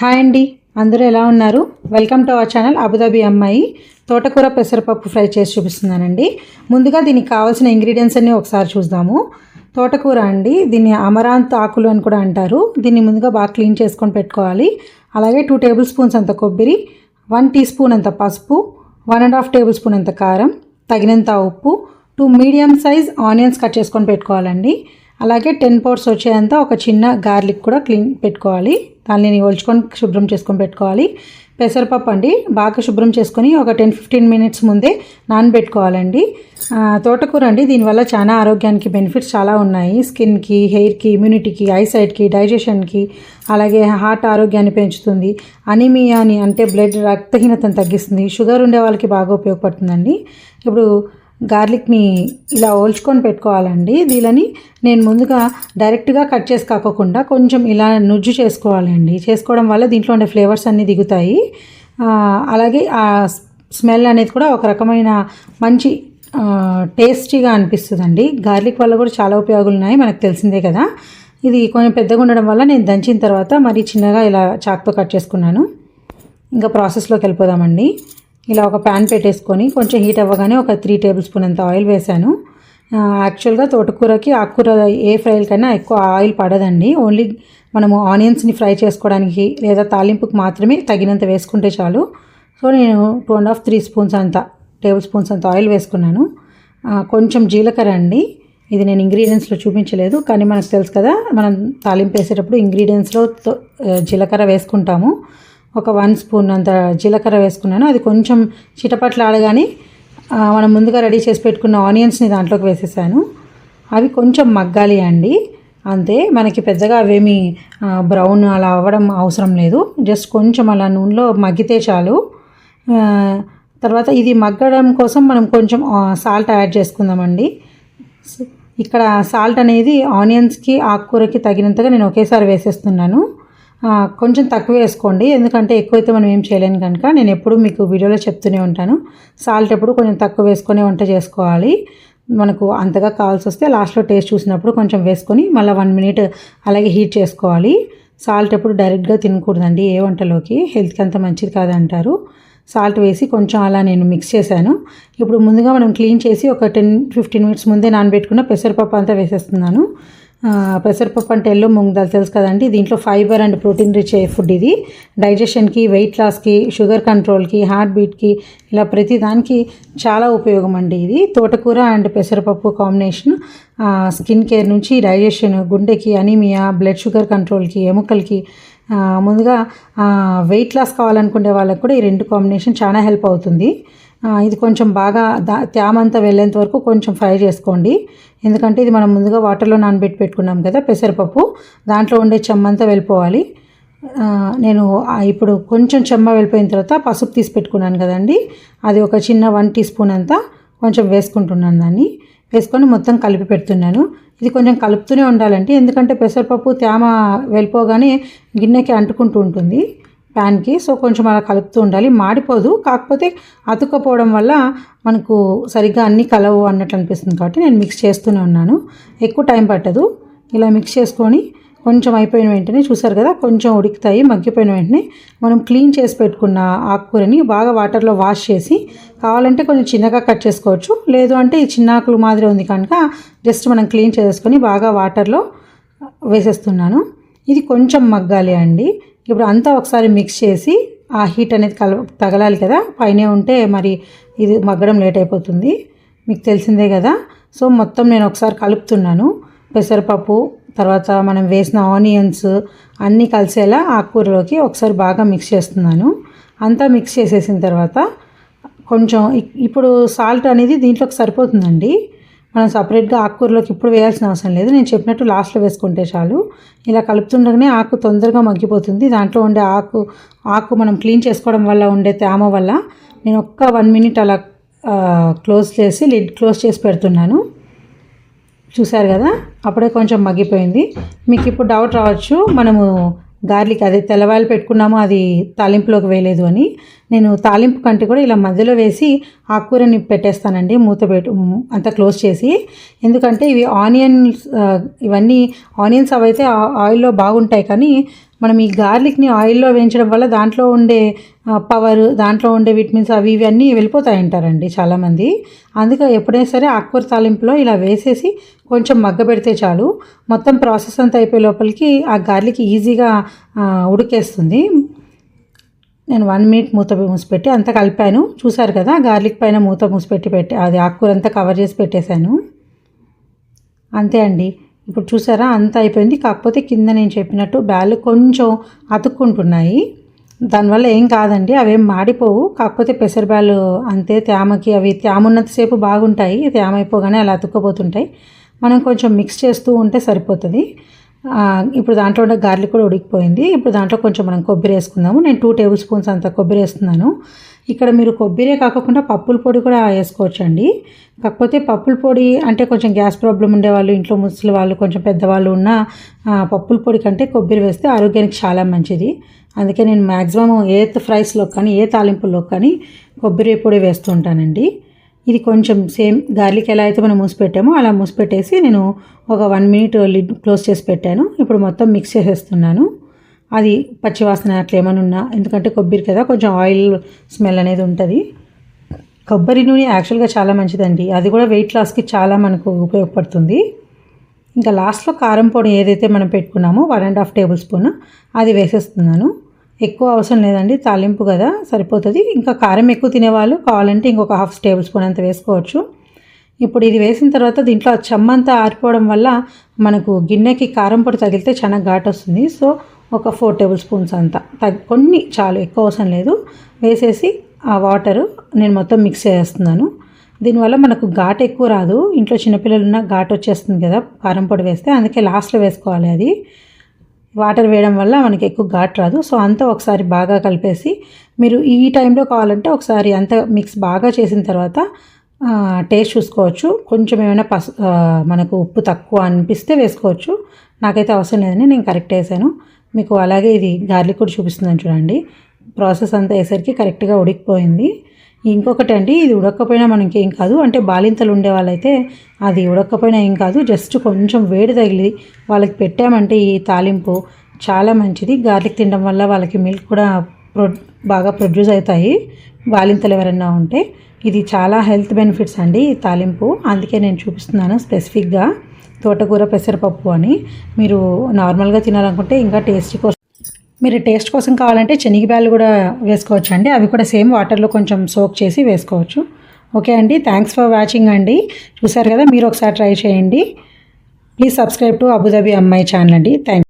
Hi అండి. అందరూ ఎలా ఉన్నారు? Welcome to our channel Abu Dhabi అమ్మాయి తోటకూర పెసరపప్పు ఫ్రై చేసి చూపిస్తున్నానండి. ముందుగా దీనికి కావాల్సిన ఇంగ్రీడియంట్స్ అన్నీ ఒకసారి చూద్దాము. తోటకూర అండి దీన్ని అమరాంత్ ఆకులు అని కూడా అంటారు. దీన్ని ముందుగా బాగా క్లీన్ చేసుకొని పెట్టుకోవాలి. అలాగే టూ టేబుల్ స్పూన్స్ అంత కొబ్బరి వన్ టీ స్పూన్ అంత పసుపు one and half tablespoon అంత కారం తగినంత ఉప్పు two medium size onions cut చేసుకొని పెట్టుకోవాలండి. అలాగే టెన్ పౌర్స్ వచ్చేంత ఒక చిన్న గార్లిక్ కూడా క్లీన్ పెట్టుకోవాలి. దాన్ని ఒలుచుకొని శుభ్రం చేసుకొని పెట్టుకోవాలి. పెసరపప్పు అండి బాగా శుభ్రం చేసుకొని ఒక టెన్ ఫిఫ్టీన్ మినిట్స్ ముందే నానబెట్టుకోవాలండి. తోటకూర అండి దీనివల్ల చాలా ఆరోగ్యానికి బెనిఫిట్స్ చాలా ఉన్నాయి. స్కిన్కి హెయిర్కి ఇమ్యూనిటీకి ఐసైట్కి డైజెషన్కి అలాగే హార్ట్ ఆరోగ్యాన్ని పెంచుతుంది. అనిమియాని అంటే బ్లడ్ రక్తహీనతను తగ్గిస్తుంది. షుగర్ ఉండే వాళ్ళకి బాగా ఉపయోగపడుతుందండి. ఇప్పుడు గార్లిక్ని ఇలా ఓల్చుకొని పెట్టుకోవాలండి. దీనిని నేను ముందుగా డైరెక్ట్గా కట్ చేసి కాకోకుండా కొంచెం ఇలా నుజ్జు చేసుకోవాలండి. చేసుకోవడం వల్ల దీంట్లో ఉండే ఫ్లేవర్స్ అన్నీ దిగుతాయి. అలాగే ఆ స్మెల్ అనేది కూడా ఒక రకమైన మంచి టేస్టీగా అనిపిస్తుందండి. గార్లిక్ వల్ల కూడా చాలా ఉపయోగాలు ఉన్నాయి మనకు తెలిసిందే కదా. ఇది కొంచెం పెద్దగా ఉండడం వల్ల నేను దంచిన తర్వాత మరీ చిన్నగా ఇలా చాక్తో కట్ చేసుకున్నాను. ఇంకా ప్రాసెస్లోకి వెళ్ళిపోదామండి. ఇలా ఒక ప్యాన్ పెట్టేసుకొని కొంచెం హీట్ అవ్వగానే ఒక త్రీ టేబుల్ స్పూన్ అంత ఆయిల్ వేశాను యాక్చువల్గా తోటకూరకి ఆకుకూర ఏ ఫ్రైలకైనా ఎక్కువ ఆయిల్ పడదండి. ఓన్లీ మనము ఆనియన్స్ని ఫ్రై చేసుకోవడానికి లేదా తాలింపుకి మాత్రమే తగినంత వేసుకుంటే చాలు. సో నేను two and half three spoons అంత టేబుల్ స్పూన్స్ అంత ఆయిల్ వేసుకున్నాను. కొంచెం జీలకర్ర అండి. ఇది నేను ఇంగ్రీడియంట్స్లో చూపించలేదు కానీ మనకు తెలుసు కదా మనం తాలింపు వేసేటప్పుడు ఇంగ్రీడియంట్స్లో తో- జీలకర్ర వేసుకుంటాము. ఒక వన్ స్పూన్ అంత జీలకర్ర వేసుకున్నాను. అది కొంచెం చిటపట్లు ఆడగానే మనం ముందుగా రెడీ చేసి పెట్టుకున్న ఆనియన్స్ని దాంట్లోకి వేసేసాను. అవి కొంచెం మగ్గాలి అండి. అంతే మనకి పెద్దగా అవేమి బ్రౌన్ అలా అవ్వడం అవసరం లేదు. జస్ట్ కొంచెం అలా నూనెలో మగ్గితే చాలు. తర్వాత ఇది మగ్గడం కోసం మనం కొంచెం సాల్ట్ యాడ్ చేసుకుందామండి. ఇక్కడ సాల్ట్ అనేది ఆనియన్స్కి ఆకుకూరకి తగినంతగా నేను ఒకేసారి వేసేస్తున్నాను. కొంచెం తక్కువ వేసుకోండి. ఎందుకంటే ఎక్కువైతే మనం ఏం చేయలేను కనుక. నేను ఎప్పుడు మీకు వీడియోలో చెప్తూనే ఉంటాను. సాల్ట్ ఎప్పుడు కొంచెం తక్కువ వేసుకొని వంట చేసుకోవాలి. మనకు అంతగా కావాల్సి వస్తే లాస్ట్లో టేస్ట్ చూసినప్పుడు కొంచెం వేసుకొని మళ్ళీ వన్ మినిట్ అలాగే హీట్ చేసుకోవాలి. సాల్ట్ ఎప్పుడు డైరెక్ట్గా తినకూడదండి ఏ వంటలోకి. హెల్త్కి అంత మంచిది కాదంటారు. సాల్ట్ వేసి కొంచెం అలా నేను మిక్స్ చేశాను. ఇప్పుడు ముందుగా మనం క్లీన్ చేసి ఒక టెన్ ఫిఫ్టీన్ మినిట్స్ ముందే నానబెట్టుకున్న పెసరపప్పు అంతా వేసేస్తున్నాను. పెసరపప్పు అంటే ఎల్లో మూంగ్ దాల్ తెలుసు కదండి. దీంట్లో fibre and protein rich food ఇది. డైజెషన్కి వెయిట్ లాస్కి షుగర్ కంట్రోల్కి హార్ట్ బీట్కి ఇలా ప్రతి దానికి చాలా ఉపయోగం అండి ఇది. తోటకూర అండ్ పెసరపప్పు కాంబినేషన్ స్కిన్ కేర్ నుంచి డైజెషన్ గుండెకి అనీమియా బ్లడ్ షుగర్ కంట్రోల్కి ఎముకలకి ముందుగా వెయిట్ లాస్ కావాలనుకునే వాళ్ళకి కూడా ఈ రెండు కాంబినేషన్ చాలా హెల్ప్ అవుతుంది. ఇది కొంచెం బాగా దా తేమంతా వెళ్ళేంత వరకు కొంచెం ఫ్రై చేసుకోండి. ఎందుకంటే ఇది మనం ముందుగా వాటర్లో నానబెట్టి పెట్టుకున్నాం కదా పెసరపప్పు. దాంట్లో ఉండే చెమ్మంతా వెళ్ళిపోవాలి. నేను ఇప్పుడు కొంచెం చెమ్మ వెళ్ళిపోయిన తర్వాత పసుపు తీసి పెట్టుకున్నాను కదండి. అది ఒక చిన్న వన్ టీ స్పూన్ అంతా కొంచెం వేసుకుంటున్నాను దాన్ని. వేసుకొని మొత్తం కలిపి పెడుతున్నాను. ఇది కొంచెం కలుపుతూనే ఉండాలండి. ఎందుకంటే పెసరపప్పు తేమ వెళ్ళిపోగానే గిన్నెకి అంటుకుంటూ ఉంటుంది. ప్యాన్కి. సో కొంచెం అలా కలుపుతూ ఉండాలి. మాడిపోదు. కాకపోతే అతుక్కపోవడం వల్ల మనకు సరిగ్గా అన్నీ కలవు అన్నట్టు అనిపిస్తుంది కాబట్టి నేను మిక్స్ చేస్తూనే ఉన్నాను. ఎక్కువ టైం పట్టదు. ఇలా మిక్స్ చేసుకొని కొంచెం అయిపోయిన వెంటనే చూసారు కదా కొంచెం ఉడుకుతాయి మగ్గిపోయిన వెంటనే మనం క్లీన్ చేసి పెట్టుకున్న ఆకుకూరని బాగా వాటర్లో వాష్ చేసి కావాలంటే కొంచెం చిన్నగా కట్ చేసుకోవచ్చు. లేదు అంటే ఈ చిన్న ఆకులు మాదిరి ఉంది కనుక జస్ట్ మనం క్లీన్ చేసుకొని బాగా వాటర్లో వేసేస్తున్నాను. ఇది కొంచెం మగ్గాలి అండి. ఇప్పుడు అంతా ఒకసారి మిక్స్ చేసి ఆ హీట్ అనేది కల తగలాలి కదా. పైనే ఉంటే మరి ఇది మగ్గడం లేట్ అయిపోతుంది. మీకు తెలిసిందే కదా. సో మొత్తం నేను ఒకసారి కలుపుతున్నాను. పెసరపప్పు తర్వాత మనం వేసిన ఆనియన్స్ అన్నీ కలిసేలా ఆకుకూరలోకి ఒకసారి బాగా మిక్స్ చేస్తున్నాను. అంతా మిక్స్ చేసేసిన తర్వాత కొంచెం ఇప్పుడు సాల్ట్ అనేది దీంట్లోకి సరిపోతుందండి. మనం సపరేట్గా ఆకుకూరలోకి ఇప్పుడు వేయాల్సిన అవసరం లేదు. నేను చెప్పినట్టు లాస్ట్లో వేసుకుంటే చాలు. ఇలా కలుపుతుండగానే ఆకు తొందరగా మగ్గిపోతుంది. దాంట్లో ఉండే ఆకు ఆకు మనం క్లీన్ చేసుకోవడం వల్ల ఉండే తేమ వల్ల నేను ఒక్క వన్ మినిట్ అలా క్లోజ్ చేసి లిడ్ క్లోజ్ చేసి పెడుతున్నాను. చూశారు కదా? అప్పుడే కొంచెం మగ్గిపోయింది. మీకు ఇప్పుడు డౌట్ రావచ్చు. మనము గార్లిక్ అదే తెల్లవాయలు పెట్టుకున్నామో అది తాలింపులోకి వేయలేదు అని. నేను తాలింపు కంటే కూడా ఇలా మధ్యలో వేసి ఆకుకూరని పెట్టేస్తానండి మూత పెట్టు అంతా క్లోజ్ చేసి. ఎందుకంటే ఇవి ఆనియన్స్ ఇవన్నీ ఆనియన్స్ అవైతే ఆ- ఆయిల్లో బాగుంటాయి కానీ మనం ఈ గార్లిక్ని ఆయిల్లో వేయించడం వల్ల దాంట్లో ఉండే పవర్ దాంట్లో ఉండే విటమిన్స్ అవి ఇవి అన్నీ వెళ్ళిపోతాయి అంటారండి చాలామంది. అందుకే ఎప్పుడైనా సరే ఆకుకూర తాలింపులో ఇలా వేసేసి కొంచెం మగ్గ పెడితే చాలు. మొత్తం ప్రాసెస్ అంతా అయిపోయే లోపలికి ఆ గార్లిక్ ఈజీగా ఉడికేస్తుంది. నేను వన్ మినిట్ మూత మూసిపెట్టి అంతా కలిపాను. చూసారు కదా గార్లిక్ పైన మూత మూసిపెట్టి పెట్టి అది ఆకుకూర అంతా కవర్ చేసి పెట్టేశాను. అంతే అండి. ఇప్పుడు చూసారా అంతా అయిపోయింది. కాకపోతే కింద నేను చెప్పినట్టు బ్యాళ్ళు కొంచెం అతుక్కుంటున్నాయి. దానివల్ల ఏం కాదండి అవేం మాడిపోవు. కాకపోతే పెసరబ్యాలు అంతే తేమకి అవి తేమున్నంతసేపు బాగుంటాయి. తేమ అయిపోగానే అలా అతుక్కుపోతుంటాయి. మనం కొంచెం మిక్స్ చేస్తూ ఉంటే సరిపోతుంది. ఇప్పుడు దాంట్లో ఉన్న గార్లిక్ కూడా ఉడికిపోయింది. ఇప్పుడు దాంట్లో కొంచెం మనం కొబ్బరి వేసుకుందాము. నేను టూ టేబుల్ స్పూన్స్ అంత కొబ్బరి వేస్తున్నాను. ఇక్కడ మీరు కొబ్బరే కాకుండా పప్పుల పొడి కూడా వేసుకోవచ్చు అండి కాకపోతే పప్పుల పొడి అంటే కొంచెం గ్యాస్ ప్రాబ్లం ఉండేవాళ్ళు ఇంట్లో ముసలి వాళ్ళు కొంచెం పెద్దవాళ్ళు ఉన్న పప్పుల పొడి కంటే కొబ్బరి వేస్తే ఆరోగ్యానికి చాలా మంచిది. అందుకే నేను మ్యాక్సిమం ఏ ఫ్రైస్లో కానీ ఏ తాలింపుల్లో కానీ కొబ్బరి పొడి వేస్తుంటానండి ఇది కొంచెం సేమ్ గార్లిక్ ఎలా అయితే మనం మూసిపెట్టామో అలా మూసిపెట్టేసి నేను ఒక వన్ మినిట్ లిడ్ క్లోజ్ చేసి పెట్టాను. ఇప్పుడు మొత్తం మిక్స్ చేసేస్తున్నాను. అది పచ్చివాసన అట్లా ఏమైనా ఉన్నా ఎందుకంటే కొబ్బరి కదా కొంచెం ఆయిల్ స్మెల్ అనేది ఉంటుంది. కొబ్బరి నూనె యాక్చువల్గా చాలా మంచిదండి. అది కూడా వెయిట్ లాస్కి చాలా మనకు ఉపయోగపడుతుంది. ఇంకా లాస్ట్లో కారం పొడి ఏదైతే మనం పెట్టుకున్నామో one and half tablespoon అది వేసేస్తున్నాను. ఎక్కువ అవసరం లేదండి తాలింపు కదా సరిపోతుంది. ఇంకా కారం ఎక్కువ తినేవాళ్ళు కావాలంటే ఇంకొక హాఫ్ టేబుల్ స్పూన్ అంత వేసుకోవచ్చు. ఇప్పుడు ఇది వేసిన తర్వాత దీంట్లో చెమ్మంతా ఆరిపోవడం వల్ల మనకు గిన్నెకి కారం పొడి తగిలితే చాలా ఘాట్ వస్తుంది. సో ఒక ఫోర్ టేబుల్ స్పూన్స్ అంత. తగ్ కొన్ని చాలు ఎక్కువ అవసరం లేదు. వేసేసి ఆ వాటరు నేను మొత్తం మిక్స్ చేస్తున్నాను. దీనివల్ల మనకు ఘాట్ ఎక్కువ రాదు. ఇంట్లో చిన్నపిల్లలు ఉన్న ఘాట్ వచ్చేస్తుంది కదా కారం పొడి వేస్తే. అందుకే లాస్ట్లో వేసుకోవాలి అది. వాటర్ వేయడం వల్ల మనకి ఎక్కువ ఘాట్ రాదు. సో అంతా ఒకసారి బాగా కలిపేసి మీరు ఈ టైంలో కావాలంటే ఒకసారి అంతా మిక్స్ బాగా చేసిన తర్వాత టేస్ట్ చూసుకోవచ్చు. కొంచెం ఏమైనా పసు మనకు ఉప్పు తక్కువ అనిపిస్తే వేసుకోవచ్చు. నాకైతే అవసరం లేదని నేను కరెక్ట్ వేసాను. మీకు అలాగే ఇది గార్లిక్ కూడా చూపిస్తుందని చూడండి. ప్రాసెస్ అంతా వేసరికి కరెక్ట్గా ఉడికిపోయింది. ఇంకొకటి అండి ఇది ఉడకపోయినా మనకి ఏం కాదు. అంటే బాలింతలు ఉండే వాళ్ళైతే అది ఉడకపోయినా ఏం కాదు. జస్ట్ కొంచెం వేడి తగిలి వాళ్ళకి పెట్టామంటే ఈ తాలింపు చాలా మంచిది. గార్లిక్ తినడం వల్ల వాళ్ళకి మిల్క్ కూడా ప్రొ బాగా ప్రొడ్యూస్ అవుతాయి. బాలింతలు ఎవరైనా ఉంటే ఇది చాలా హెల్త్ బెనిఫిట్స్ అండి ఈ తాలింపు. అందుకే నేను చూపిస్తున్నాను స్పెసిఫిక్గా. తోటకూర పెసరపప్పు అని. మీరు నార్మల్గా తినాలనుకుంటే ఇంకా టేస్టీ కోసం మీరు టేస్ట్ కోసం కావాలంటే శనగబ్యాలు కూడా వేసుకోవచ్చు అండి. అవి కూడా సేమ్ వాటర్లో కొంచెం సోక్ చేసి వేసుకోవచ్చు. ఓకే అండి థ్యాంక్స్ ఫర్ వాచింగ్ అండి. చూసారు కదా మీరు ఒకసారి ట్రై చేయండి. Please subscribe to Abu Dhabi Ammayi channel అండి. థ్యాంక్